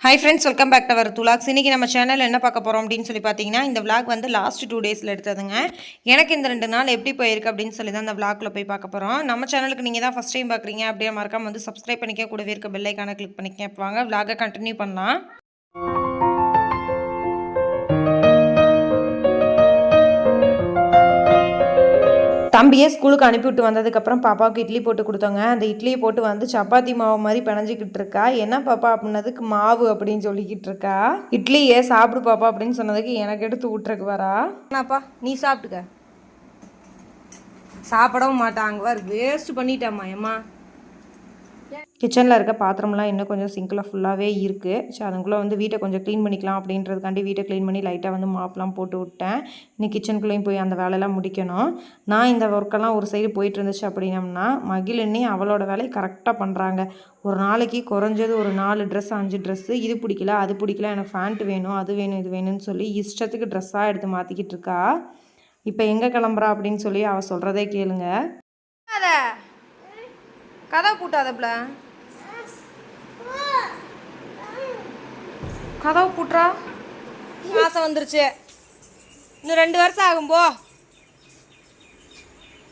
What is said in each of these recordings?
Hi friends welcome back to our துலாக்ஸ் இன்றைக்கி நம்ம channel என்ன பார்க்க போகிறோம் அப்படின்னு சொல்லி பார்த்தீங்கன்னா இந்த விளாக் வந்து லாஸ்ட் டூ டேஸில் எடுத்ததுங்க. எனக்கு இந்த ரெண்டு நாள் எப்படி போயிருக்கு அப்படின்னு சொல்லி தான் இந்த விளாக்கில் போய் பார்க்க போகிறோம் நம்ம சேனலுக்கு நீங்கள் தான் ஃபஸ்ட் டைம் பார்க்குறீங்க அப்படியே மறக்காம வந்து சப்ஸ்கிரைப் பண்ணிக்க கூடவே இருக்க பெல்லைக்கான கிளிக் பண்ணிக்க வாங்க விளாகை கண்டினியூ பண்ணலாம். தம்பியை ஸ்கூலுக்கு அனுப்பிவிட்டு வந்ததுக்கப்புறம் பாப்பாவுக்கு இட்லி போட்டு கொடுத்தோங்க. அந்த இட்லியை போட்டு வந்து சப்பாத்தி மாவு மாதிரி பிணைஞ்சிக்கிட்டு இருக்கா. என்ன பாப்பா அப்படின்னதுக்கு மாவு அப்படின்னு சொல்லிக்கிட்டு இருக்கா? இட்லியே சாப்பிடு பாப்பா அப்படின்னு சொன்னதுக்கு எனக்கு எடுத்து விட்டுருக்கு வரா என்னப்பா நீ சாப்பிட்டுக்க. சாப்பிடவும் மாட்டாங்க வேஸ்ட் பண்ணிட்டேம்மா ஏம்மா கிச்சனில் இருக்க பாத்திரம்லாம் இன்னும் கொஞ்சம் சிங்கில் ஃபுல்லாகவே இருக்குது ஸோ அதுக்குள்ளே வந்து வீட்டை கொஞ்சம் க்ளீன் பண்ணிக்கலாம் அப்படின்றதுக்காண்டி வீட்டை க்ளீன் பண்ணி லைட்டாக வந்து மாப்லாம் போட்டு விட்டேன். இன்னும் கிச்சனுக்குள்ளேயும் போய் அந்த வேலையெல்லாம் முடிக்கணும். நான் இந்த ஒர்க்கெல்லாம் ஒரு சைடு போயிட்டு இருந்துச்சு அப்படின்னம்னா மகிழினி அவளோட வேலையை கரெக்டாக பண்ணுறாங்க ஒரு நாளைக்கு குறைஞ்சது ஒரு நாலு ட்ரெஸ் அஞ்சு ட்ரெஸ்ஸு இது பிடிக்கல அது பிடிக்கல எனக்கு ஃபேண்ட் வேணும் அது வேணும் இது வேணும்னு சொல்லி இஷ்டத்துக்கு ட்ரெஸ்ஸாக எடுத்து மாற்றிக்கிட்டு இருக்கா. இப்போ எங்கே கிளம்புறா அப்படின்னு சொல்லி அவள் சொல்கிறதே கேளுங்க. கதை பூட்டாதப்ல கதவு பூட்டுறா? மாதம் வந்துருச்சு. இன்னும் ரெண்டு வருஷம் ஆகும் போ.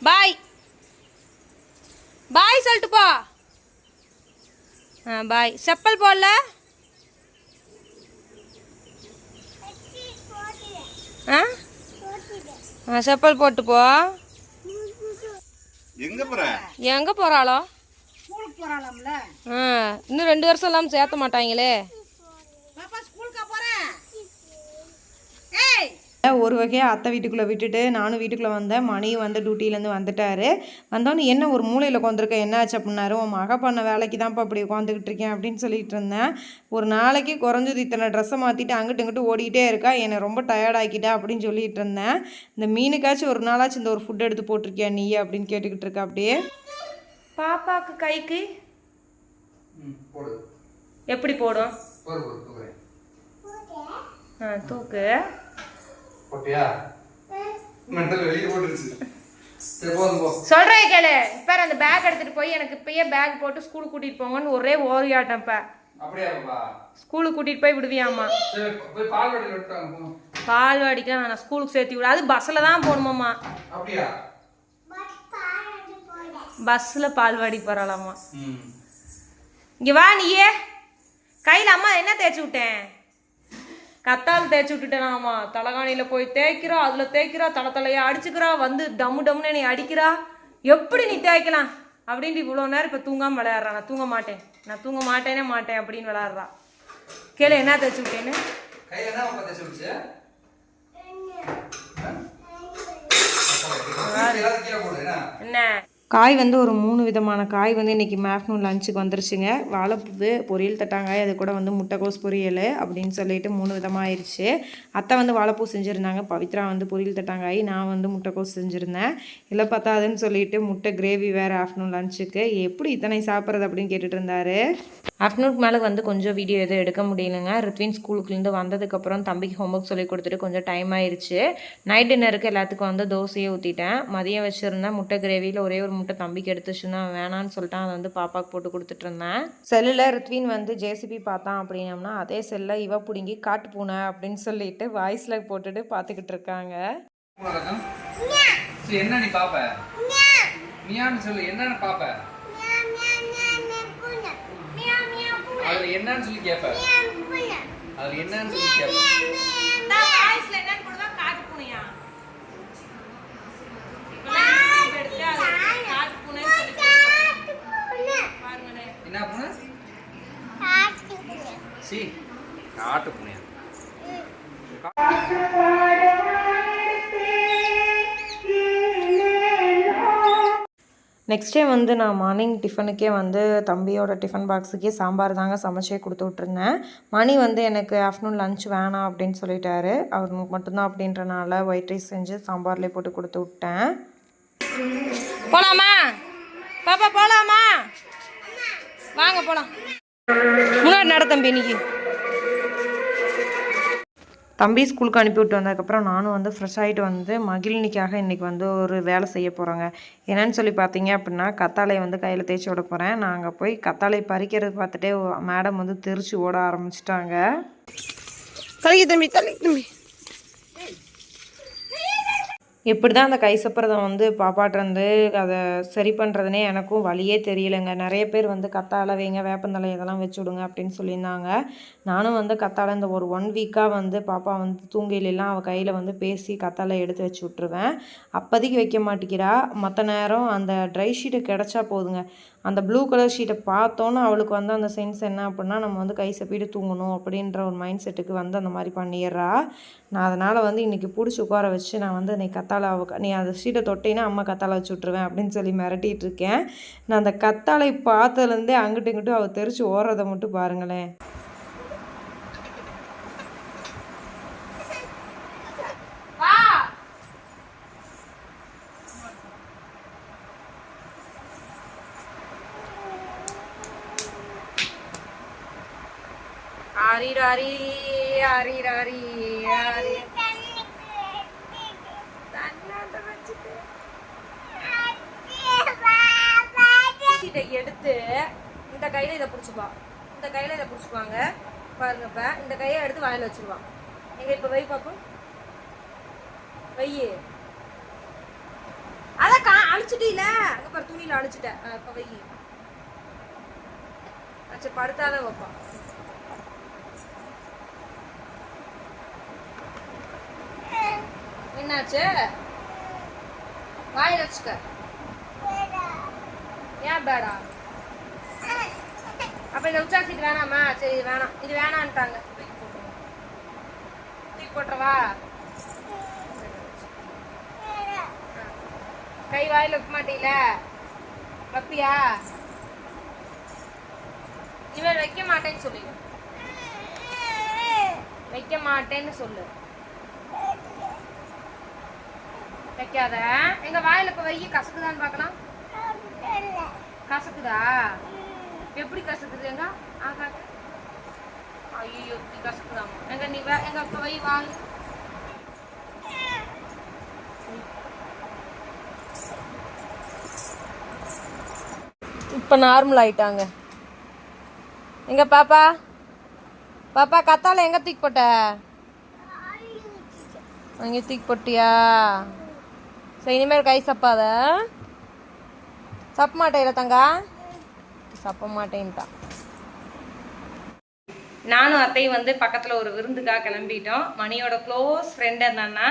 பாய். பாய் சொல்லிட்டு போ. ஆ பாய். செப்பல் போடல? ஆ? ஆ செப்பல் போட்டு போ. எங்க போற? எங்கே போகிறாளோ ஸ்கூலுக்கு போறாளாம்ல? ஆ இன்னும் ரெண்டு வருஷம் இல்லாமல் சேர்த்த மாட்டாங்களே பாப்பா ஸ்கூலுக்கா போறேன் ஏய் ஒரு வகையாக அத்தை வீட்டுக்குள்ளே விட்டுட்டு நானும் வீட்டுக்குள்ளே வந்தேன். மணியும் வந்து டியூட்டிலேருந்து வந்துட்டாரு. வந்தோடனே என்ன ஒரு மூலையில் உட்காந்துருக்க என்ன ஆச்சு அப்படின்னாரு. உன் மக பண்ண வேலைக்கு தான்ப்பா அப்படி உட்காந்துக்கிட்டு இருக்கேன் அப்படின்னு சொல்லிட்டு இருந்தேன். ஒரு நாளைக்கு குறைஞ்சது இத்தனை ட்ரெஸ்ஸை மாற்றிட்டு அங்கிட்டு இங்கிட்டு ஓடிக்கிட்டே இருக்கா. என்னை ரொம்ப டயர்ட் ஆக்கிட்டா அப்படின்னு சொல்லிட்டு இருந்தேன். இந்த மீனுக்காச்சும் ஒரு நாளாச்சும் இந்த ஒரு ஃபுட் எடுத்து போட்டிருக்கியா நீ? அப்படின்னு கேட்டுக்கிட்டு இருக்கா அப்படியே பாப்பாக்கு கைக்கு போடு. எப்படி போடும் போடு போடு தூக்குறேன் ஆ தூக்கு. போட்டியா? மெண்டல் வெளியே போட்டுருச்சு. சொல்கிறேன் கேளு. இப்போ அந்த பேக் எடுத்துகிட்டு போய் எனக்கு இப்பயே பேக் போட்டு ஸ்கூலுக்கு கூட்டிகிட்டு போங்கன்னு ஒரே ஓரியாட்டம் இப்போ ஸ்கூலுக்கு கூட்டிகிட்டு போய் விடுவியாம்மா. சரி போய் பால் வடியில் விட்டுறாங்க போ. பால்வாடிக்கெலாம் நான் ஸ்கூலுக்கு சேர்த்து விட. அது பஸ்ஸில் தான் போகணுமாம்மா அப்படியா? பஸ்ஸில் பால்வாடி போகிறாளாம்மா ம். இங்கே வா நீயே. கையில் அம்மா என்ன தேய்ச்சி விட்டேன்? கத்தால் தேய்ச்சி விட்டுட்டேனாம்மா தலகாணியில் போய் தேய்க்கிறா அதில் தேய்க்கிறா தலை தலையை அடிச்சுக்கிறா வந்து டம்மு டம்முன்னு நீ அடிக்கிறா. எப்படி நீ தேய்க்கலாம்? அப்படின்ட்டு இவ்வளோ நேரம் இப்போ தூங்காமல் விளையாடுறா. நான் தூங்க மாட்டேன். நான் தூங்க மாட்டேனே மாட்டேன் அப்படின்னு விளையாடுறா. கேளு என்ன தேய்ச்சி விட்டேன்னு? என்ன? காய் வந்து ஒரு மூணு விதமான காய் வந்து இன்றைக்கி ஆஃப்டர்நூன் லஞ்சுக்கு வந்துருச்சுங்க. வாழைப்பூ பொரியல் தட்டாங்காய் அது கூட வந்து முட்டைக்கோஸ் பொரியல் அப்படின்னு சொல்லிட்டு மூணு விதமாக ஆயிடுச்சு அத்தை வந்து வாழைப்பூ செஞ்சுருந்தாங்க. பவித்ரா வந்து பொரியல் தட்டாங்காய் நான் வந்து முட்டைக்கோஸ் செஞ்சுருந்தேன். இல்லை பத்தாதுன்னு சொல்லிட்டு முட்டை கிரேவி வேறு ஆஃப்டர்நூன் லஞ்சுக்கு எப்படி இத்தனை சாப்பிட்றது அப்படின்னு கேட்டுட்டு இருந்தார். ஆஃப்டர்நூனுக்கு மேலே வந்து கொஞ்சம் வீடியோ எதுவும் எடுக்க முடியலங்க. ரித்வின் ஸ்கூலுக்குலேருந்து வந்ததுக்கப்புறம் தம்பிக்கு ஹோம்ஒர்க் சொல்லி கொடுத்துட்டு கொஞ்சம் டைம் ஆயிடுச்சு நைட் டின்னருக்கு எல்லாத்துக்கும் வந்து தோசையை ஊற்றிட்டேன் மதியம் வச்சுருந்தேன் முட்டை கிரேவியில் ஒரே ஒரு முட்டை தம்பிக்கு எடுத்து வச்சுருந்தேன் வேணான்னு சொல்லிட்டு அதை வந்து பாப்பாக்கு போட்டு கொடுத்துட்டு இருந்தேன் செல்லில் ரித்வின் வந்து ஜேசிபி பார்த்தான் அப்படின்னம்னா அதே செல்லில் இவ பிடுங்கி காட்டு பூனை அப்படின்னு சொல்லிட்டு வாய்ஸில் போட்டுட்டு பார்த்துக்கிட்டு இருக்காங்க என்ன நீ பாப்ப மியான்னு சொல்லு என்னன்னு பாப்ப அதுல என்னன்னு சொல்லி கேப்ப அதுல என்னன்னு சொல்லி கேப்ப வாய்ஸில் என்னன்னு போடுவா காட்டு பூனையா காட்டு பூனைன்னு சொல்லி பாருங்களேன் என்ன பூனை சி காட்டு பூனையா நெக்ஸ்ட் டே வந்து நான் மார்னிங் டிஃபனுக்கே வந்து தம்பியோட டிஃபன் பாக்ஸுக்கே சாம்பார் தாங்க சமைச்சே கொடுத்து விட்ருந்தேன் மணி வந்து எனக்கு ஆஃப்டர்நூன் லஞ்ச் வேணாம் அப்படின்னு சொல்லிட்டாரு. அவருக்கு மட்டும்தான் அப்படின்றனால ஒயிட் ரைஸ் செஞ்சு சாம்பார்லேயே போட்டு கொடுத்து விட்டேன். போலாமா? பாப்பா போலாமா? வாங்க போலாம். முன்னாடி நட தம்பி இன்னைக்கு. தம்பி ஸ்கூலுக்கு அனுப்பி விட்டு வந்ததுக்கப்புறம் நானும் வந்து ஃப்ரெஷ் ஆகிட்டு வந்து மகிழினிக்காக இன்றைக்கி வந்து ஒரு வேலை செய்ய போகிறோங்க என்னன்னு சொல்லி பார்த்தீங்க அப்படின்னா கத்தாழையை வந்து கையில் தேய்ச்சி விட போகிறேன் நான் அங்கே போய் கத்தாழை பறிக்கிறது பார்த்துட்டே மேடம் வந்து தெரிச்சு ஓட ஆரம்பிச்சிட்டாங்க. தள்ளி தம்பி தள்ளி தம்பி. எப்படி தான் அந்த கை சப்பரதம் வந்து பாப்பாட்டிருந்து அதை சரி பண்ணுறதுனே எனக்கும் வழியே தெரியலைங்க. நிறைய பேர் வந்து கத்தாழை வைங்க வேப்பந்தழை இதெல்லாம் வச்சு விடுங்க அப்படின்னு சொல்லியிருந்தாங்க. நானும் வந்து கத்தாழை இந்த ஒரு ஒன் வீக்காக வந்து பாப்பா வந்து தூங்கையிலலாம் அவள் கையில் வந்து பேசி கத்தாழை எடுத்து வச்சு விட்ருவேன் அப்போதைக்கு வைக்க மாட்டேங்கிறா. மற்ற நேரம் அந்த ட்ரை ஷீட்டு கிடச்சா போதுங்க. அந்த ப்ளூ கலர் ஷீட்டை பார்த்தோன்னே அவளுக்கு வந்து அந்த சென்ஸ் என்ன அப்படின்னா நம்ம வந்து கை சப்பிட்டு தூங்கணும் அப்படின்ற ஒரு மைண்ட் செட்டுக்கு வந்து அந்த மாதிரி பண்ணிடுறா. நான் அதனால் வந்து இன்றைக்கி பிடிச்சி உட்கார வச்சு நான் வந்து நீ கத்தாழை அவ நீ அந்த ஷீட்டை தொட்டினா அம்மா கத்தாழை வச்சு விட்ருவேன் அப்படின்னு சொல்லி மிரட்டிகிட்டு இருக்கேன். நான் அந்த கத்தாழை பார்த்ததுலேருந்தே அங்கிட்டும் இங்கிட்டும் அவள் தெரிச்சு ஓடுறதை மட்டும் பாருங்களேன். ஆரிராரி ஆரிராரி ஆரி எடுத்து இந்த கையில இதை பிடிச்சிப்பா இந்த கையில இதை பிடிச்சிப்பாங்க பாருங்க இப்ப இந்த கையை எடுத்து வாயில வச்சிருவான் எங்க இப்ப வை பாப்போம். வையு. அத கா அழிச்சிட்டீல. அங்க பாரு துணியில அழிச்சிட்ட. இப்ப வை அச்சா படுத்தாதான் வைப்பான் என்னாச்சு? வாயில வச்சுக்க. ஏன் பேடா? அப்ப இந்த உச்சா சீட் வேணாமா? சரி இது வேணாம். இது வேணான்ட்டாங்க. தூக்கி போட்டுறவா கை வாயில் வைக்க மாட்டீல வைப்பியா இவன் வைக்க மாட்டேன்னு சொல்லிடு வைக்க மாட்டேன்னு சொல்லு. வைக்காத. எங்க வாயில இப்ப வைய கசக்குதான்னு பாக்கலாம். கசக்குதா? எப்படி கசக்குது எங்க? ஆகா ஐயோ இப்படி கசக்குதாமா. எங்க நீ எங்க இப்ப வை வாங்க இப்ப நார்மல் ஆயிட்டாங்க. எங்க பாப்பா? பாப்பா கத்தால எங்க தூக்கி போட்ட? அங்கே தூக்கி போட்டியா? சரி இனிமேல் கை சப்பாத. சப்ப மாட்டேன் தங்கா? சப்ப மாட்டேன்ட்டான் நானும் அத்தையும் வந்து பக்கத்தில் ஒரு விருந்துக்காக கிளம்பிட்டோம். மணியோட க்ளோஸ் ஃப்ரெண்டு என்னன்னா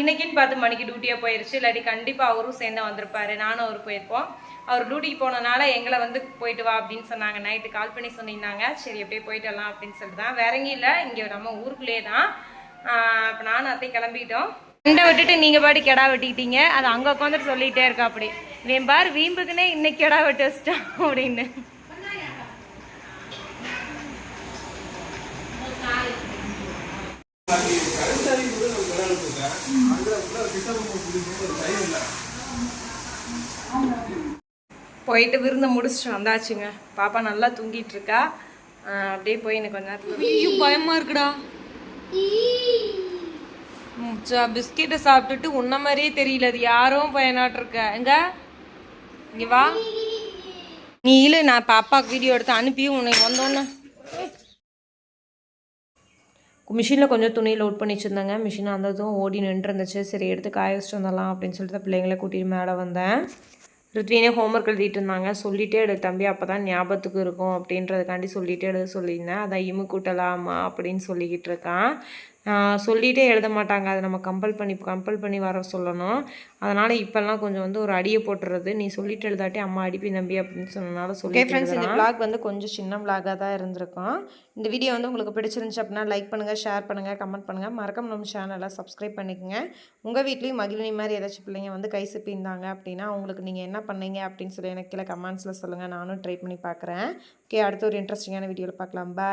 இன்னைக்குன்னு பார்த்து மணிக்கு டியூட்டியாக போயிருச்சு. இல்லாட்டி கண்டிப்பாக அவரும் சேர்ந்து வந்திருப்பாரு. நானும் அவர் போயிருப்போம். அவர் டியூட்டிக்கு போனனால எங்களை வந்து போயிட்டு வா அப்படின்னு சொன்னாங்க. நைட்டு கால் பண்ணி சொல்லியிருந்தாங்க சரி அப்படியே போயிட்டு வரலாம் அப்படின்னு சொல்லிட்டு தான். வேற எங்கேயும் இல்லை. இங்கே நம்ம ஊருக்குள்ளேயே தான். இப்போ நானும் அத்தையும் கிளம்பிட்டோம். சண்டை விட்டுட்டு நீங்கள் பாடி கெடா வெட்டிக்கிட்டீங்க. அது அங்கே உட்காந்துட்டு சொல்லிகிட்டே இருக்கா அப்படி. வேம்பார் பாரு வீம்புக்குன்னே இன்னைக்கு கெடா வெட்டி வச்சிட்டான் அப்படின்னு. போயிட்டு விருந்த முடிச்சுட்டு வந்தாச்சுங்க. பாப்பா நல்லா தூங்கிட்டு இருக்கா. அப்படியே போய் எனக்கு கொஞ்ச நேரத்துல ஐயோ பயமா இருக்குடா. பிஸ்கெட்டை சாப்பிட்டுட்டு உன்ன மாதிரியே தெரியல அது யாரும் பயனாட்டிருக்க. எங்க? இங்க வா. நீ இல்ல நான் பாப்பாக்கு வீடியோ எடுத்து அனுப்பி உனக்கு வந்தோன்னே. மிஷினில் கொஞ்சம் துணி லோட் பண்ணி வச்சுருந்தாங்க. மிஷின் அந்ததும் ஓடி நின்று இருந்துச்சு சரி எடுத்து காய வச்சுட்டு வந்துடலாம் அப்படின்னு சொல்லிட்டு பிள்ளைங்களை கூட்டிகிட்டு மேலே வந்தேன். ரித்வினே ஹோம்ஒர்க் எழுதிட்டு இருந்தாங்க. சொல்லிட்டே எடு தம்பி அப்போ தான் ஞாபகத்துக்கு இருக்கும் அப்படின்றதுக்காண்டி சொல்லிட்டே எழுத சொல்லியிருந்தேன். அதான் இமு கூட்டலாமா அப்படின்னு சொல்லிக்கிட்டு இருக்கான். ஆஹ் சொல்லிட்டே எழுத மாட்டாங்க. அதை நம்ம கம்பல் பண்ணி கம்பல் பண்ணி வர சொல்லணும். அதனால் இப்போல்லாம் கொஞ்சம் வந்து ஒரு அடியை போட்டுறது. நீ சொல்லிட்டு எழுதாட்டி அம்மா அடிப்பி நம்பி அப்படின்னு சொன்னனால சொல்லி ஃப்ரெண்ட்ஸ் இந்த vlog வந்து கொஞ்சம் சின்ன vlog-ஆ தான் இருந்திருக்கும். இந்த வீடியோ வந்து உங்களுக்கு பிடிச்சிருந்துச்சு அப்படின்னா லைக் பண்ணுங்கள் ஷேர் பண்ணுங்கள் கமெண்ட் பண்ணுங்கள் மறக்காம நம்ம சேனலை சப்ஸ்கிரைப் பண்ணிக்கோங்க. உங்கள் வீட்லேயும் மகிழினி மாதிரி ஏதாச்சும் பிள்ளைங்க வந்து கை இருந்தாங்க அப்படின்னா உங்களுக்கு நீங்கள் என்ன பண்ணீங்க அப்படின்னு சொல்லி எனக்கு கீழே கமெண்ட்ஸில் சொல்லுங்கள் நானும் ட்ரை பண்ணி பார்க்குறேன். ஓகே அடுத்த ஒரு இன்ட்ரெஸ்டிங்கான வீடியோவில் பார்க்கலாம். பாய்